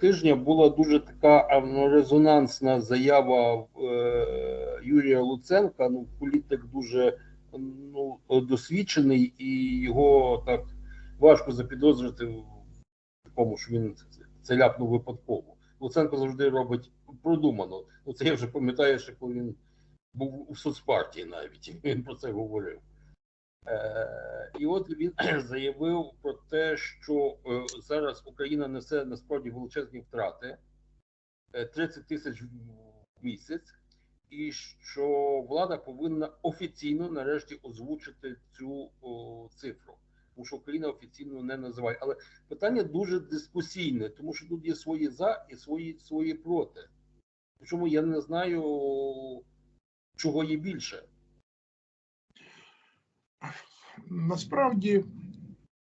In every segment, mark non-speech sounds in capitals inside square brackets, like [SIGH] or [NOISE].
Тижня була дуже така ну, резонансна заява е, Юрія Луценка. Ну, політик дуже ну, досвідчений, і його так важко запідозрити в такому, що він це ляпнув випадково. Луценко завжди робить продумано. Ну, це я вже пам'ятаю, що коли він був у соцпартії навіть він про це говорив. Е, і от він [CLEARS THROAT] заявив про те, що е, зараз Україна несе насправді величезні втрати е, 30 тисяч в місяць, і що влада повинна офіційно нарешті озвучити цю цифру. Тому що Україна офіційно не називає. Але питання дуже дискусійне, тому що тут є свої за і свої, свої проти. Причому я не знаю, чого є більше. Насправді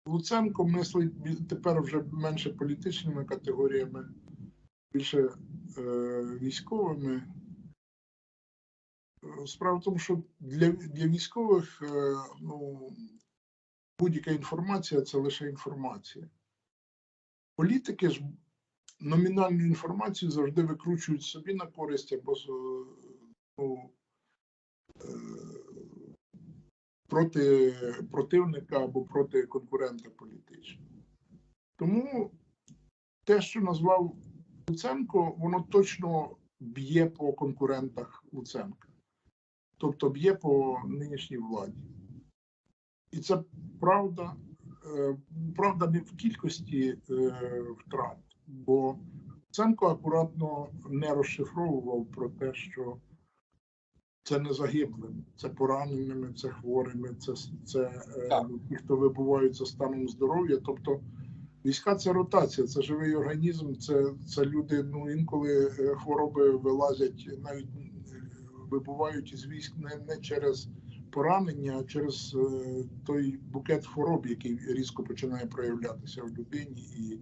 Луценко мислить тепер вже менше політичними категоріями, більше е, військовими. Справа в тому, що для, для військових е, ну, будь-яка інформація це лише інформація. Політики ж номінальну інформацію завжди викручують собі на користь або ну, е, проти противника або проти конкурента політичного. Тому те, що назвав Луценко, воно точно б'є по конкурентах Луценка, тобто б'є по нинішній владі. І це правда, е, правда не в кількості е, втрат, бо Луценко акуратно не розшифровував про те, що це не загиблими, це пораненими, це хворими, це, це е, ті, хто вибувають за станом здоров'я. Тобто війська це ротація, це живий організм, це, це люди, ну інколи е, хвороби вилазять, навіть е, вибувають із військ не, не через поранення, а через той букет хвороб, який різко починає проявлятися в людині, і,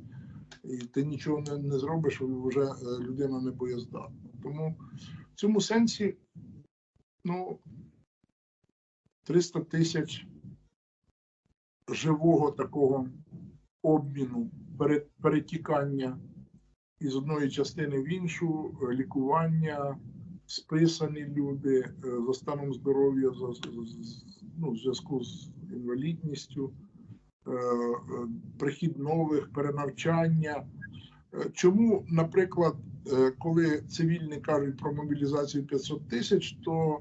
і ти нічого не, не зробиш, вже людина не боєздатна. Тому в цьому сенсі ну, 300 тисяч живого такого обміну, перетікання із одної частини в іншу, лікування, списані люди е, за станом здоров'я, ну, в зв'язку з інвалідністю, е, е, прихід нових, перенавчання. Чому, наприклад, коли цивільні кажуть про мобілізацію 500 тисяч, то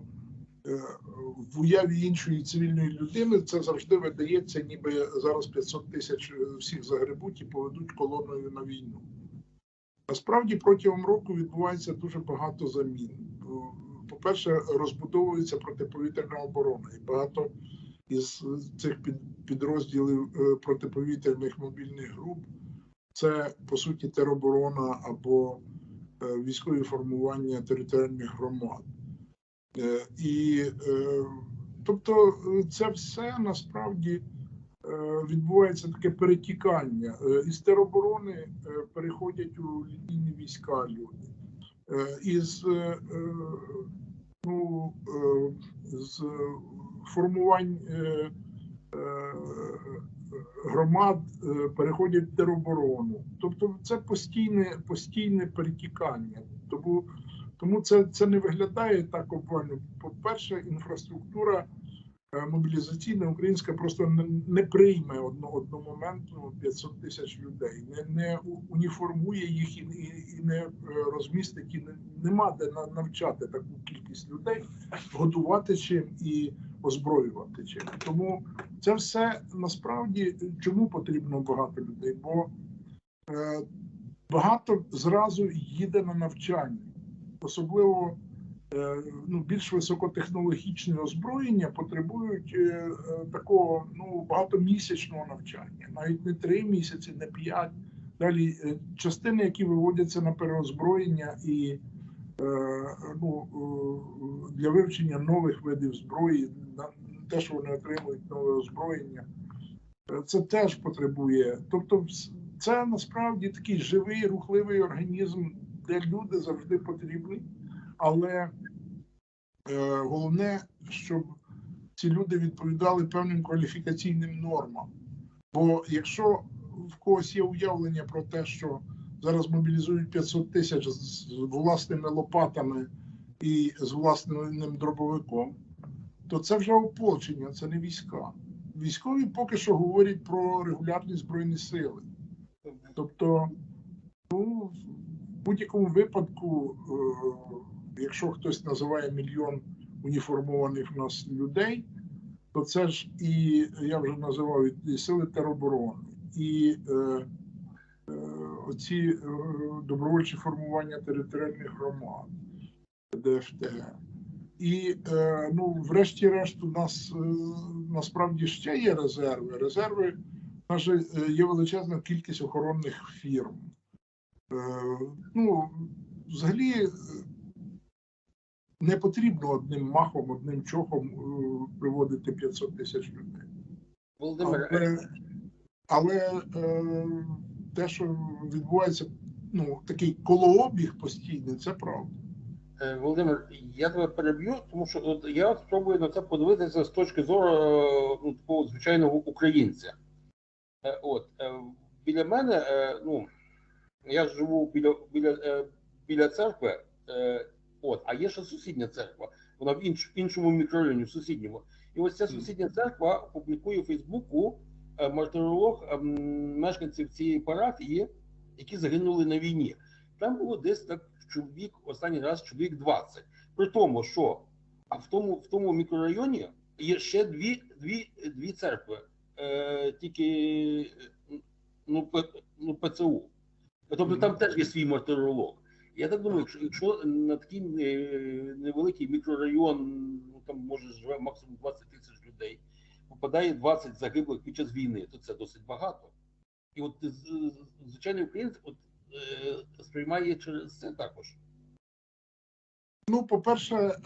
в уяві іншої цивільної людини це завжди видається, ніби зараз 500 тисяч е, всіх загребуть і поведуть колоною на війну. Насправді протягом року відбувається дуже багато замін. По-перше, розбудовується протиповітряна оборона, і багато із цих підрозділів е, протиповітряних мобільних груп це по суті тероборона або е, військові формування територіальних громад. Е, І е, тобто е, це все насправді відбувається таке перетікання. Із тероборони переходять у лінійні війська люди. Із ну, з формувань громад переходять в тероборону. Тобто це постійне, постійне перетікання. Тому тому це, це не виглядає так обвально. По-перше, інфраструктура е, мобілізаційна українська просто не, не прийме одно, одномоментно 500 тисяч людей, не, не уніформує їх і, і, і не е, розмістить, і не, нема де на- навчати таку кількість людей, годувати чим і озброювати чим. Тому це все насправді чому потрібно багато людей? Бо е, багато зразу їде на навчання особливо е, ну, більш високотехнологічне озброєння потребують е, е, такого ну, багатомісячного навчання, навіть не три місяці, не п'ять. Далі частини, які виводяться на переозброєння і ну, для вивчення нових видів зброї, те, що вони отримують нове озброєння, це теж потребує. Тобто, це насправді такий живий, рухливий організм, де люди завжди потрібні, але е, головне, щоб ці люди відповідали певним кваліфікаційним нормам. Бо якщо в когось є уявлення про те, що зараз мобілізують 500 тисяч з власними лопатами і з власним дробовиком, то це вже ополчення, це не війська. Військові поки що говорять про регулярні збройні сили. Тобто, ну, будь-якому випадку, е, якщо хтось називає мільйон уніформованих в нас людей, то це ж і я вже називав і сили тероборони, і е, е, оці е, добровольчі формування територіальних громад, ДФТ. І е, ну, врешті-решт, у нас е, насправді ще є резерви. Резерви у нас е, є величезна кількість охоронних фірм. Е, ну, взагалі е, не потрібно одним махом, одним чохом е, приводити 500 тисяч людей. Володимир, Але, але те, що відбувається, ну, такий колообіг постійний, це правда. Володимир, я тебе переб'ю, тому що от я спробую на це подивитися з точки зору ну, такого звичайного українця. От біля мене, ну я живу біля біля, е, біля церкви, е, от, а є ще сусідня церква. Вона в інш, іншому мікрорайоні, в сусідньому. І ось ця сусідня церква публікує у Фейсбуку е, мартиролог ем, мешканців цієї парафії, які загинули на війні. Там було десь так чоловік, останній раз чоловік 20. При тому, що а в тому, в тому мікрорайоні є ще дві, дві, дві церкви, е, тільки ну, ну, ПЦУ. Тобто там теж є свій мартиролог. Я так думаю, якщо, якщо на такий е, невеликий мікрорайон, ну там може живе максимум 20 тисяч людей, попадає 20 загиблих під час війни, то це досить багато. І от з- звичайний українець от, е, сприймає через це також. Ну, по-перше, е,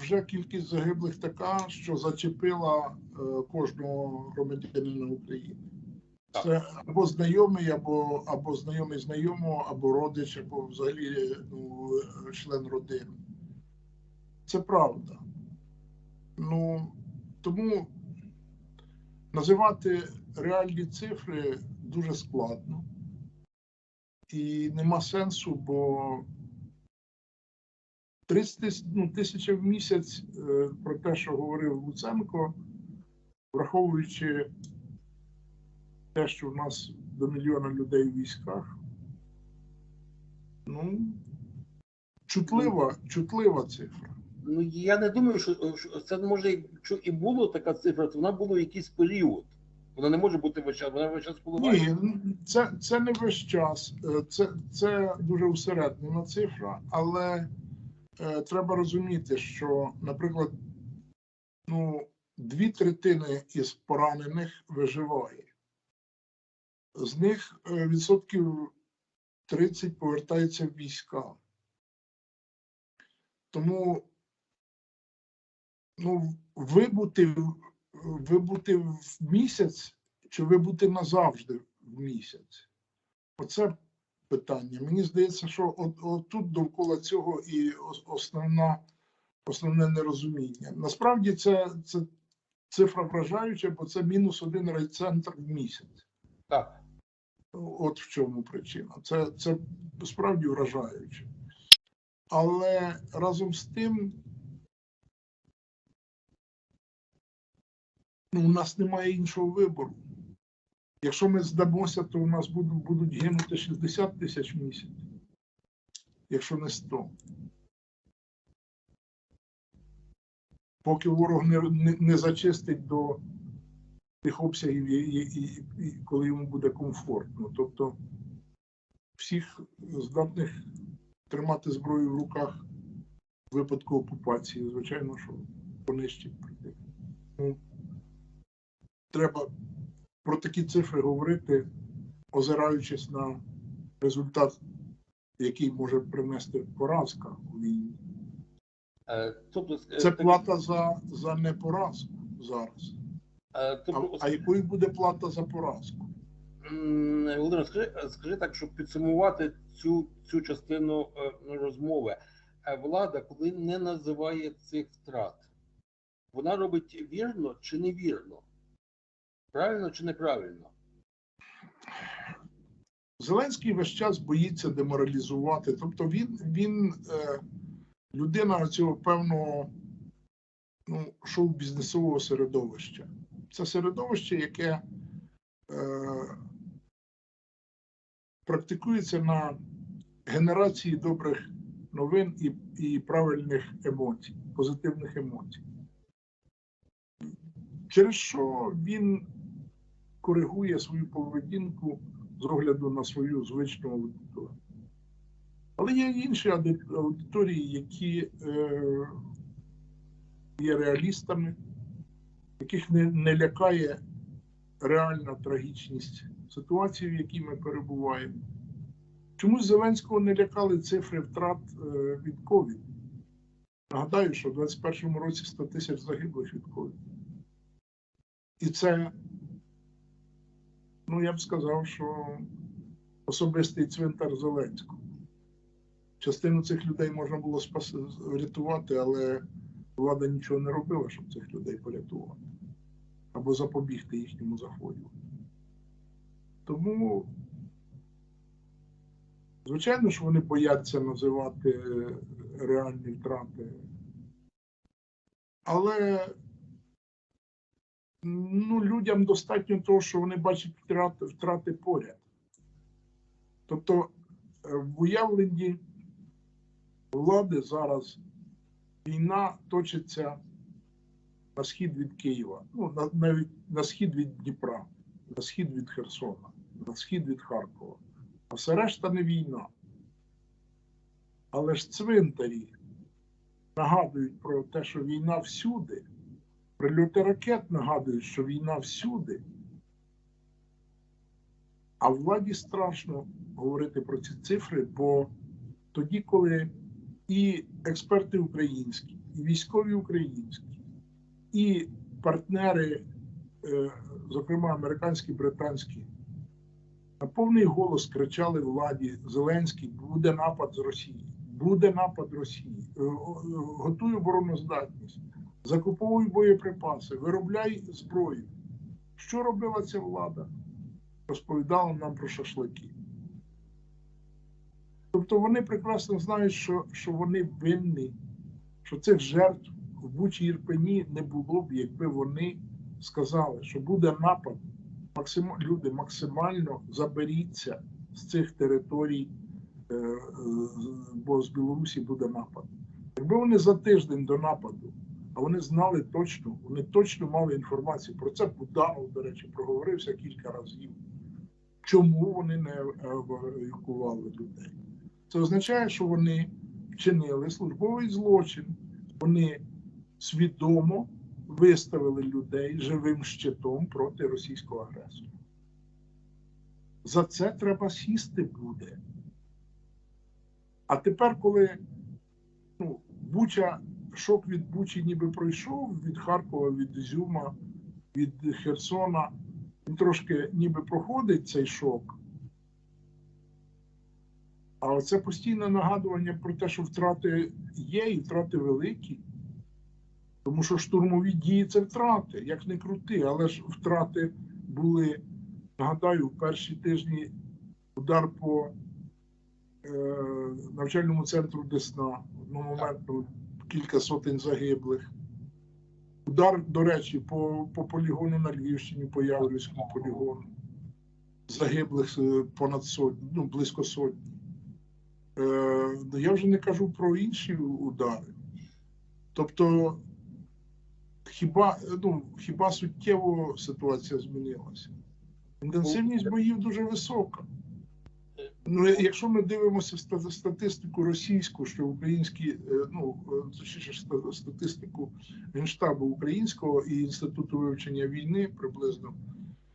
вже кількість загиблих така, що зачепила е, кожного громадянина України. Це або знайомий, або, або знайомий знайомого, або родич, або взагалі ну, член родини. Це правда. Ну, тому називати реальні цифри дуже складно. І нема сенсу, бо 30 ну, тисяча в місяць е, про те, що говорив Луценко, враховуючи те, що в нас до мільйона людей в військах, ну, чутлива, чутлива цифра. Ну я не думаю, що, що це може, якщо і було така цифра, то вона була в якийсь період. Вона не може бути весь час, вона весь час впливає. Ні, це, це не весь час, Е, це, це дуже усереднена цифра, але е, треба розуміти, що, наприклад, ну, дві третини із поранених виживає. З них е, відсотків 30 повертається в війська. Тому ну, вибути, вибути в місяць чи вибути назавжди в місяць? Оце питання. Мені здається, що от, от тут довкола цього і основна, основне нерозуміння. Насправді це, це цифра вражаюча, бо це мінус один райцентр в місяць. Так. От в чому причина. Це, це справді вражаюче. Але разом з тим, ну, у нас немає іншого вибору. Якщо ми здамося, то у нас будуть, будуть гинути 60 тисяч в місяць, якщо не 100. Поки ворог не, не, не зачистить до тих обсягів, і, і, і, коли йому буде комфортно. Тобто всіх здатних тримати зброю в руках в випадку окупації, звичайно, що понищить прийти. Ну, треба про такі цифри говорити, озираючись на результат, який може принести поразка у війні. Е, тобто, е, Це плата за, за непоразку зараз. Е, А, тобто, а якою буде плата за поразку? Володимир, скажи, скажи так, щоб підсумувати цю, цю частину е, розмови. Е, Влада, коли не називає цих втрат, вона робить вірно чи невірно? Правильно чи неправильно? Зеленський весь час боїться деморалізувати. Тобто він, він е, людина цього певного ну, шоу-бізнесового середовища. Це середовище, яке е, практикується на генерації добрих новин і, і правильних емоцій, позитивних емоцій. Через що він коригує свою поведінку з огляду на свою звичну аудиторію. Але є інші аудиторії, які е, є реалістами, яких не, не лякає реальна трагічність ситуації, в якій ми перебуваємо. Чомусь Зеленського не лякали цифри втрат е, від ковід. Нагадаю, що в 2021 році 100 тисяч загиблих від ковід. І це, ну я б сказав, що особистий цвинтар Зеленського. Частину цих людей можна було спас... врятувати, але влада нічого не робила, щоб цих людей порятувати або запобігти їхньому захворюванню. Тому, звичайно, що вони бояться називати е, реальні втрати. Але ну, людям достатньо того, що вони бачать втрати, втрати поряд. Тобто е, в уявленні влади зараз війна точиться на схід від Києва, ну, на, навіть на схід від Дніпра, на схід від Херсона, на схід від Харкова. А все решта не війна. Але ж цвинтарі нагадують про те, що війна всюди. Прильоти ракет нагадують, що війна всюди. А владі страшно говорити про ці цифри, бо тоді, коли і експерти українські, і військові українські, і партнери, е, зокрема американські, британські, на повний голос кричали владі Зеленський: буде напад з Росії, буде напад Росії, е, готуй обороноздатність, закуповуй боєприпаси, виробляй зброю. Що робила ця влада? Розповідала нам про шашлики. Тобто вони прекрасно знають, що, що вони винні, що цих жертв в Бучі Ірпені не було б, якби вони сказали, що буде напад. Максим... Люди максимально заберіться з цих територій, е, бо з Білорусі буде напад. Якби вони за тиждень до нападу, а вони знали точно, вони точно мали інформацію про це. Буданов, до речі, проговорився кілька разів. Чому вони не евакували людей? Це означає, що вони вчинили службовий злочин, вони свідомо виставили людей живим щитом проти російського агресора. За це треба сісти буде. А тепер, коли ну, Буча, шок від Бучі ніби пройшов, від Харкова, від Ізюма, від Херсона, він трошки ніби проходить цей шок. А оце постійне нагадування про те, що втрати є, і втрати великі. Тому що штурмові дії це втрати, як не крути, але ж втрати були, нагадаю, в перші тижні удар по е, навчальному центру Десна, одномоментно кілька сотень загиблих. Удар, до речі, по, по полігону на Львівщині, по Яврівському полігону. Загиблих е, понад сотні, ну, близько сотні. Е, я вже не кажу про інші удари. Тобто, хіба, ну, хіба суттєво ситуація змінилася? Інтенсивність боїв дуже висока. Ну, якщо ми дивимося ста- статистику російську, що українські, е, ну е, точніше статистику Генштабу українського і інституту вивчення війни приблизно,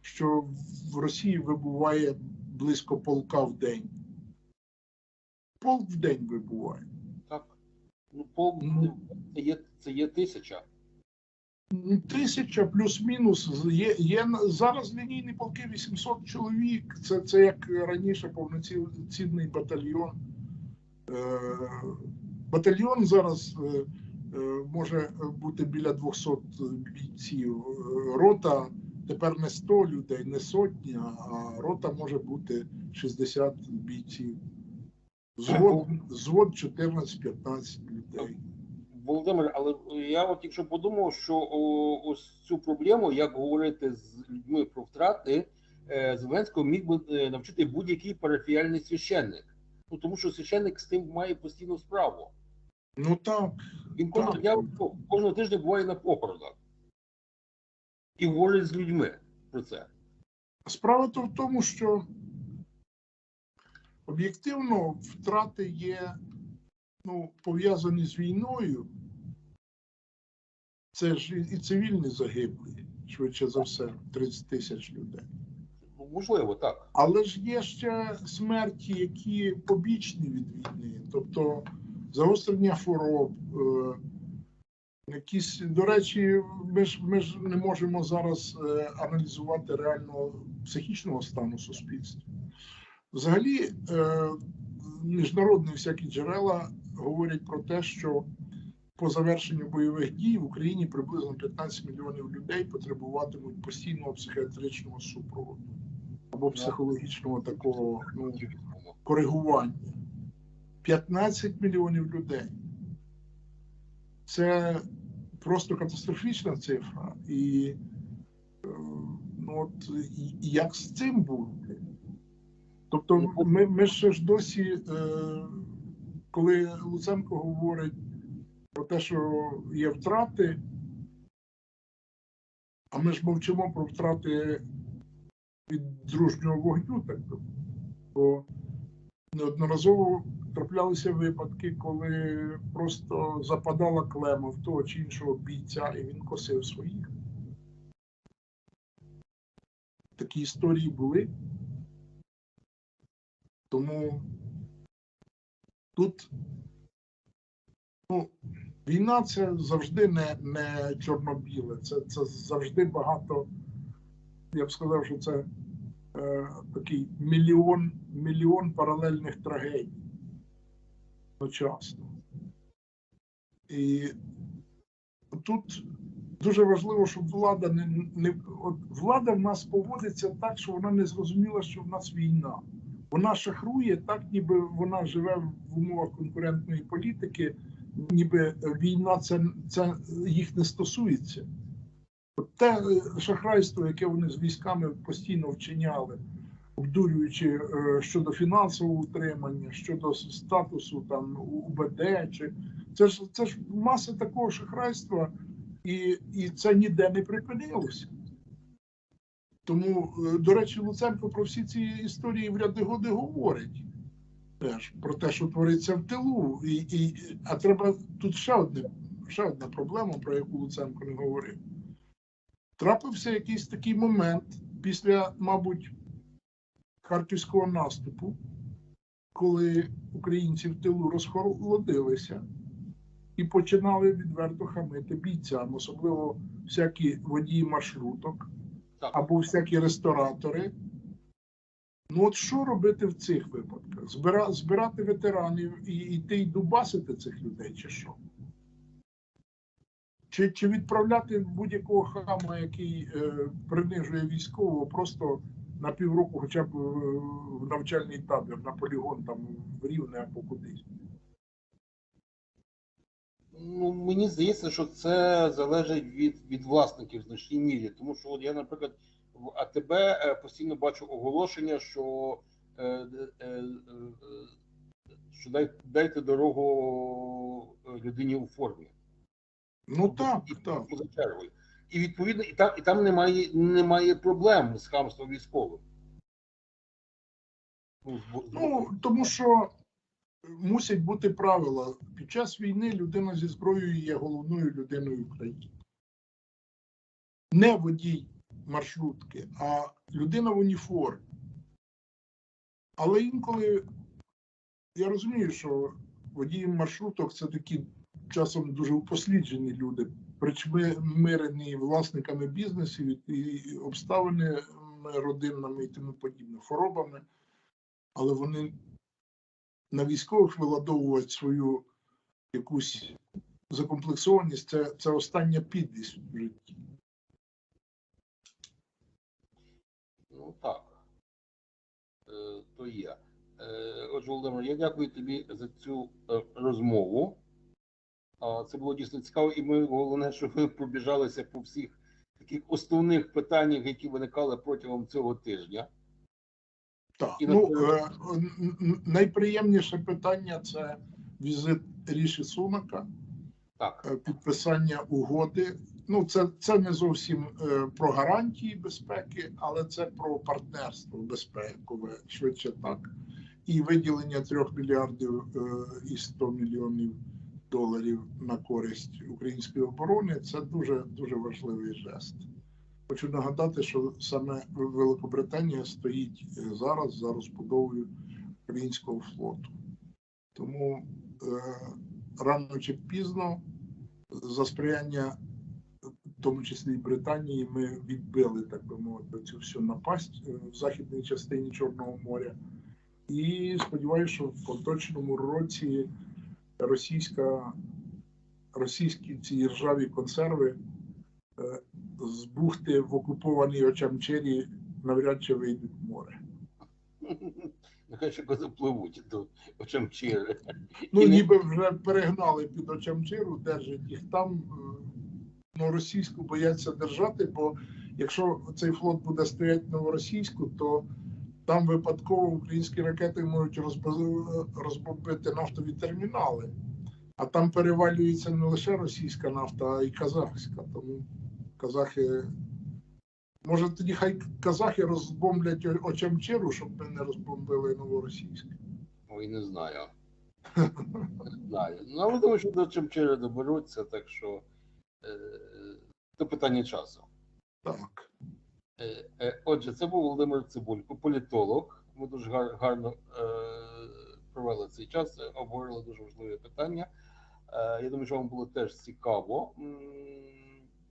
що в Росії вибуває близько полка в день. Полк в день вибуває. Так. Ну, полк Ну. це є, це є тисяча. Ну, Тисяча плюс-мінус. Є, є зараз лінійні полки 800 чоловік. Це, це як раніше повноцінний батальйон. Е, батальйон зараз е, е, може бути біля 200 бійців. Рота тепер не 100 людей, не сотні, а рота може бути 60 бійців. Звод, звод 14-15 людей. Володимир, але я от якщо подумав, що ось цю проблему, як говорити з людьми про втрати, е, Зеленського міг би е, навчити будь-який парафіальний священник. Ну тому що священник з тим має постійну справу. Ну так, Він кожного Так. дня кожного тижня буває на похоронах і говорить з людьми про це. Справа то в тому, що об'єктивно втрати є ну, пов'язані з війною. Це ж і- цивільні загиблі, швидше за все, 30 тисяч людей. Ну, можливо, так. Але ж є ще смерті, які побічні від війни, тобто загострення хвороб. е, Якісь, до речі, ми ж, ми ж не можемо зараз е, аналізувати реально психічного стану суспільства. Взагалі, е, міжнародні всякі джерела говорять про те, що по завершенню бойових дій в Україні приблизно 15 мільйонів людей потребуватимуть постійного психіатричного супроводу або психологічного такого ну, коригування. 15 мільйонів людей. Це просто катастрофічна цифра. І е, ну, от, як з цим бути? Тобто, ми, ми ще ж досі, е, коли Луценко говорить про те, що є втрати, а ми ж мовчимо про втрати від дружнього вогню, так би. Бо неодноразово траплялися випадки, коли просто западала клема в того чи іншого бійця, і він косив своїх. Такі історії були. Тому тут ну, війна це завжди не, не чорно-біле, це, це завжди багато. Я б сказав, що це е, такий мільйон, мільйон паралельних трагедій одночасно. І тут дуже важливо, щоб влада не, не от влада в нас поводиться так, що вона не зрозуміла, що в нас війна. Вона шахрує так, ніби вона живе в умовах конкурентної політики, ніби війна це, це їх не стосується. От те е, шахрайство, яке вони з військами постійно вчиняли, обдурюючи е, щодо фінансового утримання, щодо статусу там УБД, чи це ж це ж маса такого шахрайства, і, і це ніде не припинилося. Тому, е, до речі, Луценко про всі ці історії в ряди годи говорить. Теж про те, що твориться в тилу. І, і, а треба тут ще одне, ще одна проблема, про яку Луценко не говорив. Трапився якийсь такий момент після, мабуть, харківського наступу, коли українці в тилу розхолодилися і починали відверто хамити бійцям, особливо всякі водії маршруток. Або всякі ресторатори. Ну, от що робити в цих випадках? Збира, збирати ветеранів і йти й дубасити цих людей, чи що? Чи, чи відправляти будь-якого хама, який е, принижує військового, просто на півроку, хоча б е, в навчальний табір, на полігон там в Рівне або кудись? Ну, мені здається, що це залежить від, від власників в значній мірі. Тому що от я, наприклад, в АТБ е, постійно бачу оголошення, що, е, е, е, що дай, дайте дорогу е, людині у формі. Ну так, І- так. І відповідно, і там, і там немає, немає проблем з хамством військовим. Ну, тому що мусять бути правила. Під час війни людина зі зброєю є головною людиною України. Не водій маршрутки, а людина в уніформі. Але інколи я розумію, що водії маршруток це такі часом дуже упосліджені люди, причмирені власниками бізнесів і обставинами родинними і тому подібне, хворобами але вони на військових виладовують свою якусь закомплексованість, це, це остання підлість в житті. Ну так. Е, то є. Е, Отже, Володимир, я дякую тобі за цю е, розмову. Це було дійсно цікаво, і ми головне, що ви пробіжалися по всіх таких основних питаннях, які виникали протягом цього тижня. Так, І ну е, найприємніше питання це візит Ріші Сунака, Так, е, підписання угоди. Ну, це, це не зовсім е, про гарантії безпеки, але це про партнерство безпекове, швидше так. І виділення 3 мільярдів е, і 100 мільйонів доларів на користь української оборони це дуже дуже важливий жест. Хочу нагадати, що саме Великобританія стоїть е, зараз за розбудовою українського флоту. Тому е, рано чи пізно за сприяння, в тому числі і Британії, ми відбили, так би мовити, цю всю напасть е, в західній частині Чорного моря. І сподіваюся, що в поточному році російська, російські ці ржаві консерви е, з бухти в окупованій Очамчері навряд чи вийдуть в море. нехай ще коли пливуть до Очамчири. Ну, ніби вже перегнали під Очамчиру, держать їх там. Ну, російську бояться держати, бо якщо цей флот буде стояти новоросійську, то там випадково українські ракети можуть розбомбити нафтові термінали. А там перевалюється не лише російська нафта, а й казахська. Тому казахи. Може, тоді хай казахи розбомблять Очамчиру, щоб ми не розбомбили новоросійську. Ой, не знаю. Не знаю. Ну, але думаю, що до Чамчири доберуться, так що це питання часу. Так. Е, е, Отже, це був Володимир Цибулько, політолог. Ми дуже гарно е, провели цей час, обговорили дуже важливі питання. Я думаю, що вам було теж цікаво.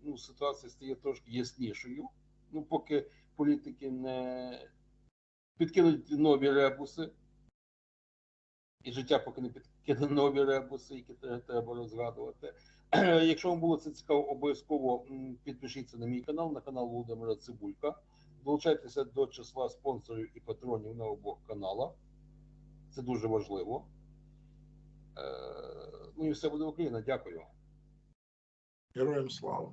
Ну, ситуація стає трошки яснішою. Ну, поки політики не підкинуть нові ребуси, і життя поки не підкине нові ребуси, які треба розгадувати. Якщо вам було це цікаво, обов'язково підпишіться на мій канал, на канал Володимира Цибулька. Долучайтеся до числа спонсорів і патронів на обох каналах. Це дуже важливо. Е, Ну і все буде Україна. Дякую. Героям слава.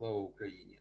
Слава Україні!